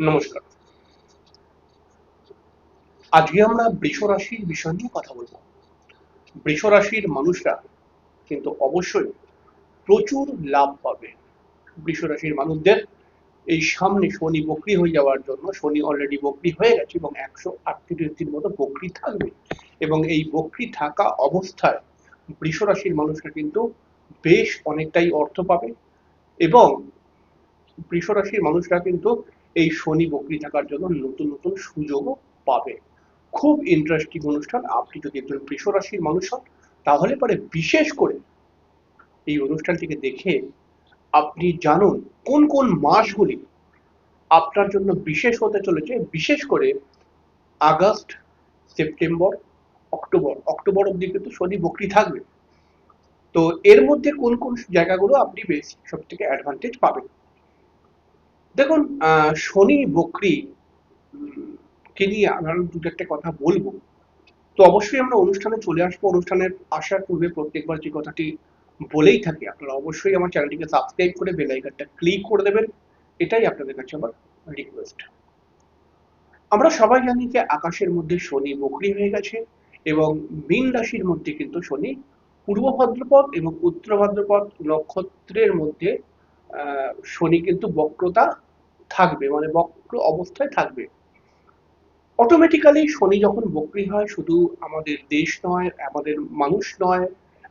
নমস্কার। আজকে আমরা বৃষ রাশির বিষয় নিয়ে কথা বলব। বৃষ রাশির মানুষরা কিন্তু অবশ্যই প্রচুর লাভ পাবে বৃষ রাশির মানুষদের। এই সামনে শনি বকরি হয়ে যাওয়ার জন্য শনি অলরেডি বকরি হয়ে গেছে এবং একশো আটত্রিশ দিন মতো বকরি থাকবে এবং এই বকরি থাকা অবস্থায় বৃষ রাশির মানুষরা কিন্তু বেশ অনেকটাই অর্থ পাবে এবং বৃষ রাশির মানুষরা কিন্তু এই শনি বকরি থাকার জন্য নতুন নতুন সুযোগও পাবে। খুব ইন্টারেস্টিং অনুষ্ঠান। আপনি যদি একজন বৃষ রাশির মানুষ হন, তাহলে পরে বিশেষ করে এই অনুষ্ঠানটিকে দেখে আপনি জানুন কোন কোন মাসগুলি আপনার জন্য বিশেষ হতে চলেছে। বিশেষ করে আগস্ট, সেপ্টেম্বর, অক্টোবর। অক্টোবর অব্দি কিন্তু শনি বকরি থাকবে। তো এর মধ্যে কোন কোন জায়গাগুলো আপনি বেশি সব থেকে অ্যাডভান্টেজ পাবেন? দেখুন শনি, বকরি কে নিয়ে আমরা দু একটা কথা বলব। তো অবশ্যই আমরা অনুষ্ঠানে চলে আসব। অনুষ্ঠানের আসার পূর্বে প্রত্যেকবার যে কথাটি বলেই থাকি, আপনারা অবশ্যই আমার চ্যানেলটিকে সাবস্ক্রাইব করে বেল আইকনটা ক্লিক করে দেবেন। এটাই আপনাদের কাছে আমার রিকোয়েস্ট আমরা সবাই জানি যে আকাশের মধ্যে শনি, বকরি হয়ে গেছে এবং মীন রাশির মধ্যে কিন্তু শনি পূর্ব ভাদ্রপদ এবং উত্তর ভাদ্রপদ নক্ষত্রের মধ্যে শনি কিন্তু বক্রতা থাকবে মানে বক্র অবস্থায় থাকবে। অটোমেটিক্যালি শনি যখন বকরি হয়, শুধু আমাদের দেশ নয়, আমাদের মানুষ নয়,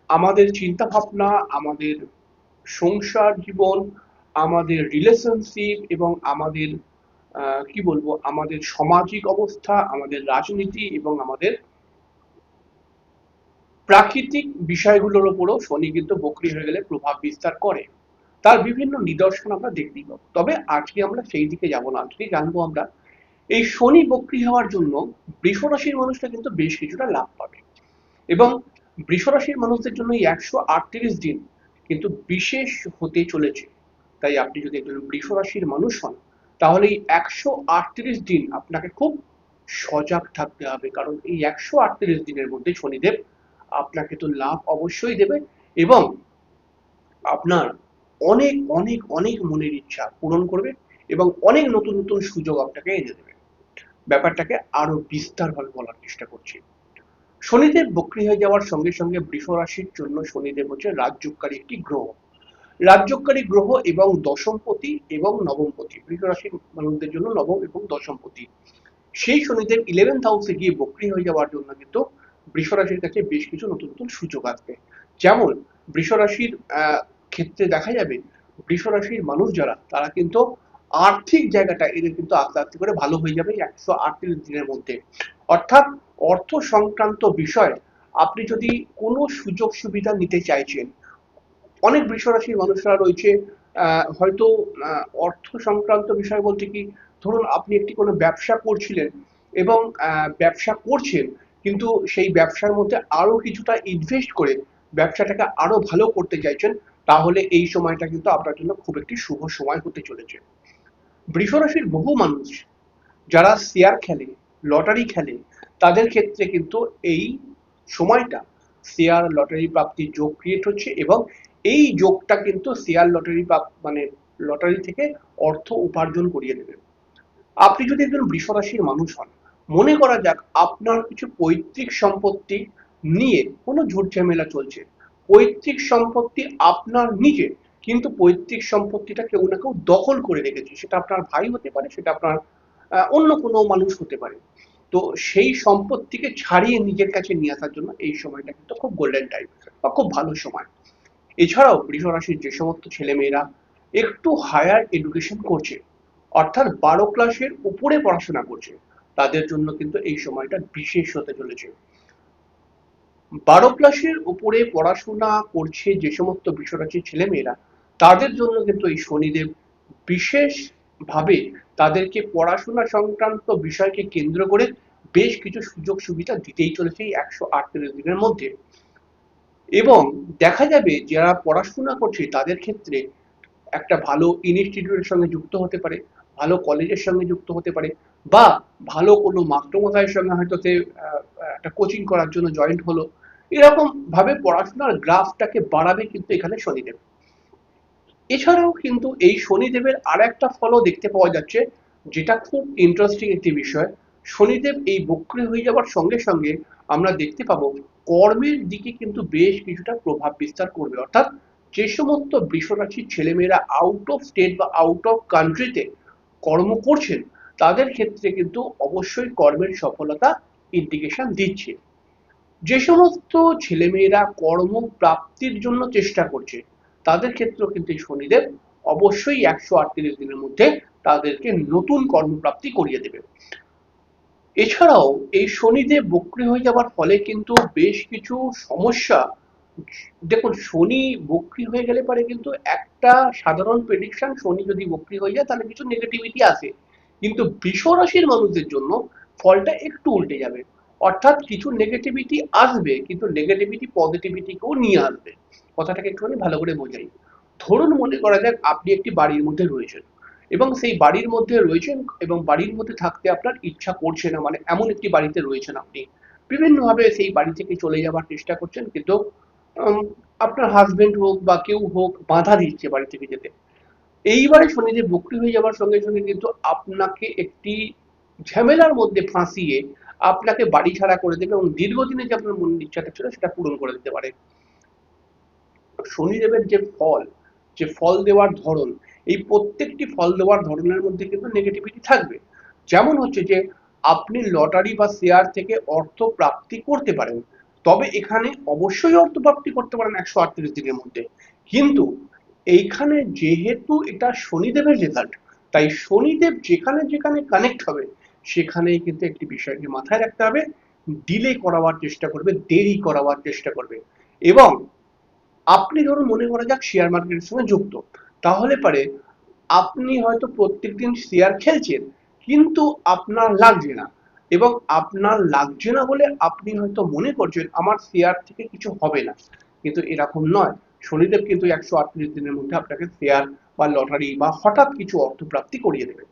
আমাদের চিন্তা ভাবনা আমাদের সংসার জীবন, আমাদের রিলেশনশিপ এবং আমাদের কি বলব, আমাদের সামাজিক অবস্থা, আমাদের রাজনীতি এবং আমাদের প্রাকৃতিক বিষয়গুলোর উপরও শনি কিন্তু বকরি হয়ে গেলে প্রভাব বিস্তার করে। তার বিভিন্ন নিদর্শন আমরা দেখতেই পাবো তবে আজকে আমরা সেই দিকে যাব না, আজকে জানব আমরা এই শনি বক্রি হওয়ার জন্য বৃষ রাশির মানুষরা কিন্তু বেশ কিছুটা লাভ পাবে। এবং বৃষ রাশির মানুষদের জন্য এই একশো আটত্রিশ দিন কিন্তু বিশেষ হতে চলেছে। তাই আপনি যদি একজন বৃষ রাশির মানুষ হন, তাহলে এই একশো আটত্রিশ দিন আপনাকে খুব সজাগ থাকতে হবে। কারণ এই একশো আটত্রিশ দিনের মধ্যে শনিদেব আপনাকে তো লাভ অবশ্যই দেবে এবং আপনার অনেক অনেক অনেক মনের ইচ্ছা পূরণ করবে এবং অনেক নতুন নতুন সুযোগ আপনাকে এনে দেবে। ব্যাপারটাকে আরও বিস্তারভাবে বলার চেষ্টা করছি। শনিদেব বক্রি হয়ে যাওয়ার সঙ্গে সঙ্গে বৃষ রাশির জন্য শনিদেব হচ্ছে রাজযোগকারী একটি গ্রহ। রাজযোগকারী গ্রহ এবং দশমপতি এবং নবমপতি। বৃষ রাশির মানুষদের জন্য নবম এবং দশমপতি। সেই শনিদেব ইলেভেন্থ হাউসে গিয়ে বক্রি হয়ে যাওয়ার জন্য কিন্তু বৃষ রাশির কাছে বেশ কিছু নতুন নতুন সুযোগ আসবে। যেমন বৃষ রাশির আহ, ক্ষেত্রে দেখা যাবে বৃষ রাশির মানুষ যারা, তারা কিন্তু আর্থিক জায়গাটা এদের কিন্তু আস্তে আস্তে করে ভালো হয়ে যাবে একশো আটত্রিশ দিনের মধ্যে। অর্থাৎ অর্থ সংক্রান্ত বিষয় আপনি যদি কোনো সুযোগ সুবিধা নিতে চাইছেন, অনেক বৃষ রাশির মানুষরা রয়েছে হয়তো অর্থ সংক্রান্ত বিষয় বলতে কি, ধরুন আপনি একটি কোনো ব্যবসা করছিলেন এবং ব্যবসা করছেন, কিন্তু সেই ব্যবসার মধ্যে আরও কিছুটা ইনভেস্ট করে ব্যবসাটাকে আরও ভালো করতে চাইছেন তাহলে এই সময়টা কিন্তু আপনার জন্য খুব একটি শুভ সময় হতে চলেছে। বৃষ রাশির বহু মানুষ যারা শেয়ার খেলে লটারি খেলে, তাদের ক্ষেত্রে কিন্তু এই সময়টা শেয়ার লটারি প্রাপ্তির যোগ ক্রিয়েট হচ্ছে এবং এই যোগটা কিন্তু শেয়ার লটারি মানে লটারি থেকে অর্থ উপার্জন করিয়ে দেবে। আপনি যদি একজন বৃষ রাশির মানুষ হন, মনে করা যাক আপনার কিছু পৈতৃক সম্পত্তি নিয়ে কোনো ঝুট ঝামেলা চলছে। পৈতৃক সম্পত্তি আপনার নিজের কিন্তু পৈতৃক সম্পত্তিটা কেউ না কেউ দখল করে রেখেছে। সেটা আপনার ভাই হতে পারে, সেটা আপনার অন্য কোনো মানুষ হতে পারে। তো সেই সম্পত্তিকে ছাড়িয়ে নিজের কাছে নিয়ে আসার জন্য এই সময়টা কিন্তু খুব গোল্ডেন টাইম বা খুব ভালো সময়। এছাড়াও বৃষ রাশির যে সমস্ত ছেলেমেয়েরা একটু হায়ার এডুকেশন করছে, অর্থাৎ বারো ক্লাসের উপরে পড়াশোনা করছে, তাদের জন্য কিন্তু এই সময়টা বিশেষ হতে চলেছে। বারো ক্লাসের উপরে পড়াশোনা করছে যে সমস্ত বিশ্বরাশির ছেলেমেয়েরা, তাদের জন্য কিন্তু এই শনিদেব বিশেষ ভাবে তাদেরকে পড়াশোনা সংক্রান্ত বিষয়কে কেন্দ্র করে বেশ কিছু সুযোগ সুবিধা দিতেই চলেছে এই একশো আটত্রিশ দিনের মধ্যে। এবং দেখা যাবে যারা পড়াশোনা করছে তাদের ক্ষেত্রে একটা ভালো ইনস্টিটিউটের সঙ্গে যুক্ত হতে পারে, ভালো কলেজের সঙ্গে যুক্ত হতে পারে, বা ভালো কোনো মাস্টারমশাইয়ের সঙ্গে হয়তো সে একটা কোচিং করার জন্য জয়েন্ট হলো এরকম ভাবে পড়াশোনার গ্রাফটাকে বাড়াবে কিন্তু এখানে শনিদেব। এছাড়াও কিন্তু এই শনিদেবের আর একটা ফলও দেখতে পাওয়া যাচ্ছে, যেটা খুব ইন্টারেস্টিং একটি বিষয়। শনিদেব এই বক্রি হয়ে যাওয়ার সঙ্গে সঙ্গে আমরা দেখতে পাবো, কর্মের দিকে কিন্তু বেশ কিছুটা প্রভাব বিস্তার করবে। অর্থাৎ যে সমস্ত বৃষরাশির ছেলেমেয়েরা আউট অফ স্টেট বা আউট অফ কান্ট্রিতে কর্ম করছেন, তাদের ক্ষেত্রে কিন্তু অবশ্যই কর্মের সফলতা ইন্ডিকেশন দিচ্ছে। যে সমস্ত ছেলেমেয়েরা কর্ম প্রাপ্তির জন্য চেষ্টা করছে, তাদের ক্ষেত্রেও কিন্তু এই শনিদেব অবশ্যই একশো আটত্রিশ দিনের মধ্যে তাদেরকে নতুন কর্মপ্রাপ্তি করিয়ে দেবে। এছাড়াও এই শনিদেব বক্রি হয়ে যাওয়ার ফলে কিন্তু বেশ কিছু সমস্যা, দেখুন শনি বক্রি হয়ে গেলে পরে কিন্তু একটা সাধারণ প্রেডিকশন শনি যদি বক্রি হয়ে যায় তাহলে কিছু নেগেটিভিটি আসে। কিন্তু বৃষ রাশির মানুষদের জন্য ফলটা একটু উল্টে যাবে। অর্থাৎ কিছু নেগেটিভিটি আসবে, কিন্তু নেগেটিভিটি পজিটিভিটিকেও নিয়ে আসবে। কথাটাকে একটুখানি ভালো করে বোঝাই। ধরুন মনে করা যাক আপনি একটি বাড়ির মধ্যে রয়েছেন এবং সেই বাড়ির মধ্যে রয়েছেন এবং বাড়ির মধ্যে থাকতে আপনার ইচ্ছা করছে না মানে এমন একটি বাড়িতে রয়েছেন আপনি। বিভিন্নভাবে সেই বাড়ি থেকে চলে যাওয়ার চেষ্টা করছেন, কিন্তু আপনার হাজবেন্ড হোক বা কেউ হোক বাধা দিচ্ছে বাড়ি থেকে যেতে। এইবারে শনিদেব বক্রি হয়ে যাওয়ার সঙ্গে সঙ্গে কিন্তু আপনাকে একটি ঝামেলার মধ্যে ফাঁসিয়ে আপনাকে বাড়ি ছাড়া করে দেবে এবং দীর্ঘদিনে যে আপনার মনের ইচ্ছাটা ছিল সেটা পূরণ করে দিতে পারে। শনিদেবের যে ফল যে ফল দেওয়ার ধরন, এই প্রত্যেকটি ফল দেওয়ার ধরনের মধ্যে কিন্তু নেগেটিভিটি থাকবে। যেমন হচ্ছে যে, আপনি লটারি বা শেয়ার থেকে অর্থ প্রাপ্তি করতে পারেন, তবে এখানে অবশ্যই অর্থ প্রাপ্তি করতে পারেন একশো আটত্রিশ দিনের মধ্যে। কিন্তু এইখানে যেহেতু এটা শনিদেবের রেজাল্ট তাই শনিদেব যেখানে যেখানে কানেক্ট হবে সেখানেই কিন্তু একটি বিষয়কে মাথায় রাখতে হবে। ডিলে করাবার চেষ্টা করবে, দেরি করাবার চেষ্টা করবে। এবং আপনি ধরুন মনে করা যাক শেয়ার মার্কেটের সঙ্গে যুক্ত, তাহলে পারে আপনি হয়তো প্রত্যেকদিন শেয়ার খেলছেন, কিন্তু আপনার লাগছে না। এবং আপনার লাগছে না বলে আপনি হয়তো মনে করছেন, আমার শেয়ার থেকে কিছু হবে না। কিন্তু এরকম নয়। শনিদেব কিন্তু একশো আটত্রিশ দিনের মধ্যে আপনাকে শেয়ার বা লটারি বা হঠাৎ কিছু অর্থপ্রাপ্তি করিয়ে দেবে।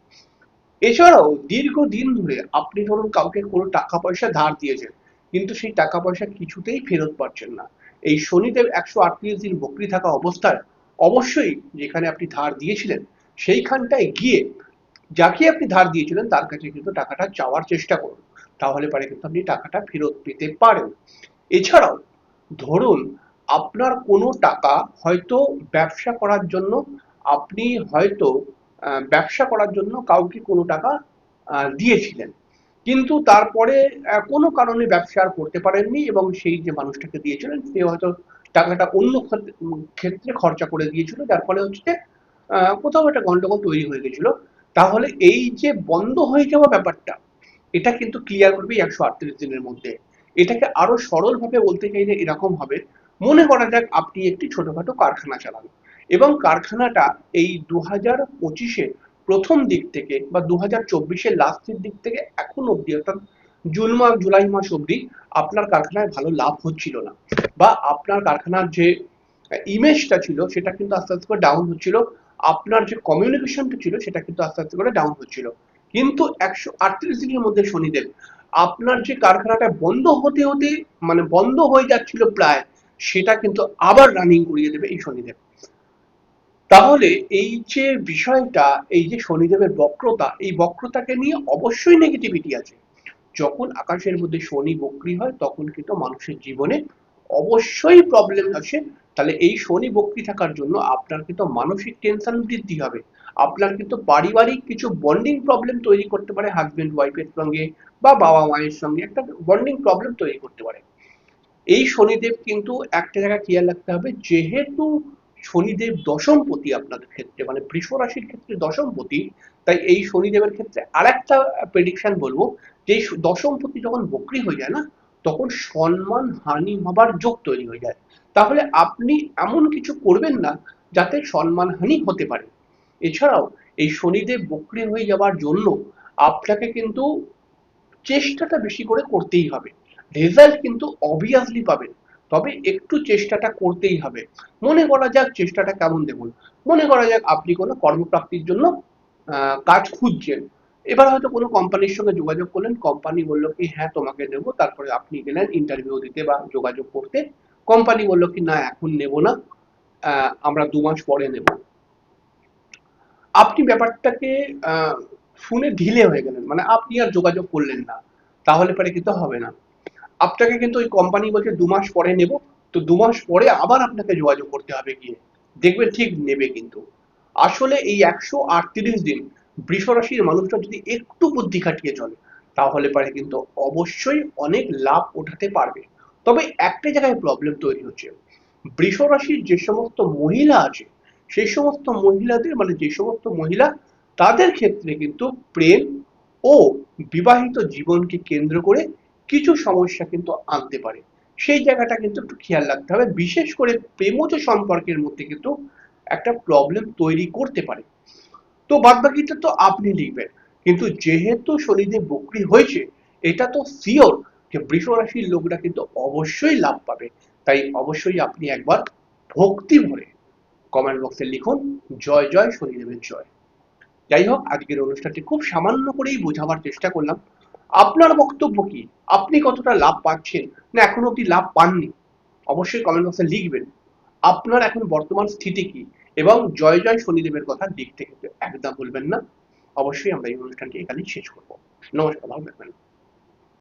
এছাড়াও দীর্ঘদিন ধরে আপনি ধরুন কাউকে কোনো টাকা পয়সা ধার দিয়েছেন, কিন্তু সেই টাকা পয়সা কিছুতেই ফেরত পাচ্ছেন না। এই শনিদেব একশো আটত্রিশ দিন বকরি থাকা অবস্থায় অবশ্যই যেখানে আপনি ধার দিয়েছিলেন, সেইখানটায় গিয়ে যাকে আপনি ধার দিয়েছিলেন তার কাছে কিন্তু টাকাটা চাওয়ার চেষ্টা করুন। তাহলে পারে কিন্তু আপনি টাকাটা ফেরত পেতে পারেন। এছাড়াও ধরুন আপনার কোনো টাকা হয়তো ব্যবসা করার জন্য আপনি হয়তো ব্যবসা করার জন্য কাউকে কোনো টাকা দিয়েছিলেন। কিন্তু তারপরে কোনো কারণে ব্যবসা আর করতে পারেননি এবং সেই যে মানুষটাকে দিয়েছিলেন, সে হয়তো টাকাটা অন্য ক্ষেত্রে খরচা করে দিয়েছিল, যার ফলে হচ্ছে কোথাও একটা গন্ডগোল তৈরি হয়ে গেছিল। তাহলে এই যে বন্ধ হয়ে যাওয়া ব্যাপারটা, এটা কিন্তু ক্লিয়ার করবে একশো আটত্রিশ দিনের মধ্যে। এটাকে আরও সরলভাবে বলতে চাইলে এরকম হবে। মনে করা যাক আপনি একটি ছোটখাটো কারখানা চালান। এবং কারখানাটা এই দু হাজার পঁচিশে প্রথম দিক থেকে বা দু হাজার চব্বিশের লাস্টের দিক থেকে এখন অব্দি অর্থাৎ জুন মাস, জুলাই মাস অব্দি আপনার কারখানায় ভালো লাভ হচ্ছিল না। বা আপনার কারখানার যে ইমেজটা ছিল, সেটা কিন্তু আস্তে আস্তে করে ডাউন হচ্ছিল। আপনার যে কমিউনিকেশনটা ছিল, সেটা কিন্তু আস্তে আস্তে করে ডাউন হচ্ছিল। কিন্তু একশো আটত্রিশ দিনের মধ্যে শনিদেব, আপনার যে কারখানাটা বন্ধ হতে হতে মানে বন্ধ হয়ে যাচ্ছিল প্রায়, সেটা কিন্তু আবার রানিং করিয়ে দেবে এই শনিদেব। তাহলে এই যে বিষয়টা, এই যে শনিদেবের বক্রতা, এই বক্রতাকে নিয়ে অবশ্যই নেগেটিভিটি আছে। যখন আকাশের মধ্যে শনি বক্রি হয়, তখন কিন্তু মানুষের জীবনে অবশ্যই প্রবলেম আসে তাহলে এই শনি বক্রি থাকার জন্য আপনার কিন্তু মানসিক টেনশন বৃদ্ধি হবে। আপনার কিন্তু পারিবারিক কিছু বন্ডিং প্রবলেম তৈরি করতে পারে হাজব্যান্ড ওয়াইফের সঙ্গে বা বাবা মায়ের সঙ্গে একটা বন্ডিং প্রবলেম তৈরি করতে পারে। এই শনিদেব কিন্তু একটা জায়গায় খেয়াল রাখতে হবে, যেহেতু শনিদেব দশমপতি আপনাদের ক্ষেত্রে মানে বৃষ রাশির ক্ষেত্রে দশমপতি তাই এই শনিদেবের ক্ষেত্রে আরেকটা প্রেডিকশন বলব, যে দশমপতি যখন বক্রি হয়ে যায় না, তখন সম্মান হানি হবার যোগ তৈরি হয়ে যায়। তাহলে আপনি এমন কিছু করবেন না, যাতে সম্মান হানি হতে পারে। এছাড়াও এই শনিদেব বক্রি হয়ে যাওয়ার জন্য আপনাকে কিন্তু চেষ্টাটা বেশি করে করতেই হবে। রেজাল্ট কিন্তু অবভিয়াসলি পাবেন। তবে একটু চেষ্টাটা করতেই হবে। মনে করা যাক চেষ্টাটা কেমন দেখুন। মনে করা যাক আপনি কোনো কর্মপ্রাপ্তির জন্য কাজ খুঁজছেন। এবার হয়তো কোনো কোম্পানির সঙ্গে যোগাযোগ করলেন কোম্পানি বলল কি হ্যাঁ তোমাকে দেবো। তারপরে আপনি গেলেন ইন্টারভিউ দিতে বা যোগাযোগ করতে। কোম্পানি বলল কি, না, এখন নেব না আমরা দু মাস পরে নেব। আপনি ব্যাপারটাকে শুনে ঢিলে হয়ে গেলেন। মানে আপনি আর যোগাযোগ করলেন না। তাহলে পরে কিন্তু হবে না। আপনাকে কিন্তু ওই কোম্পানি বলছে দু মাস পরে নেব। তো দু মাস পরে আবার আপনাকে যোগাযোগ করতে হবে গিয়ে। দেখবেন ঠিক নেবে কিন্তু। আসলে এই একশো আটত্রিশ দিন বৃষ রাশির মানুষরা যদি একটু বুদ্ধি খাটিয়ে চলে, তাহলে পারে কিন্তু অবশ্যই অনেক লাভ ওঠাতে পারবে। তবে একটা জায়গায় প্রবলেম তৈরি হচ্ছে। বৃষ রাশির যে সমস্ত মহিলা আছে, সেই সমস্ত মহিলাদের মানে যে সমস্ত মহিলা, তাদের ক্ষেত্রে কিন্তু প্রেম ও বিবাহিত জীবনকে কেন্দ্র করে কিছু সমস্যা কিন্তু আনতে পারে। সেই জায়গাটা কিন্তু একটু খেয়াল রাখতে হবে। বিশেষ করে প্রেমজ সম্পর্কের মধ্যে কিন্তু একটা প্রবলেম তৈরি করতে পারে। তো বাদ বাকিটা তো আপনি লিখবেন। কিন্তু যেহেতু শনিদেব বকরি হয়েছে, এটা তো শিওর যে বৃষ রাশির লোকরা কিন্তু অবশ্যই লাভ পাবে। তাই অবশ্যই আপনি একবার ভক্তি ভরে কমেন্ট বক্সে লিখুন, জয় জয়, শনিদেবের জয়। যাই হোক, আজকের অনুষ্ঠানটি খুব সামান্য করেই বোঝাবার চেষ্টা করলাম। আপনার বক্তব্য কি? আপনি কতটা লাভ পাচ্ছেন? না, এখনও অব্দি লাভ পাননি। অবশ্যই কমেন্ট বক্সে লিখবেন, আপনার এখন বর্তমান স্থিতি কি? এবং জয় জয় শনিদেবের কথা লিখতে কিন্তু একদম ভুলবেন না। অবশ্যই আমরা এই অনুষ্ঠানটি এখানেই শেষ করব। নমস্কার, ভালো থাকবেন।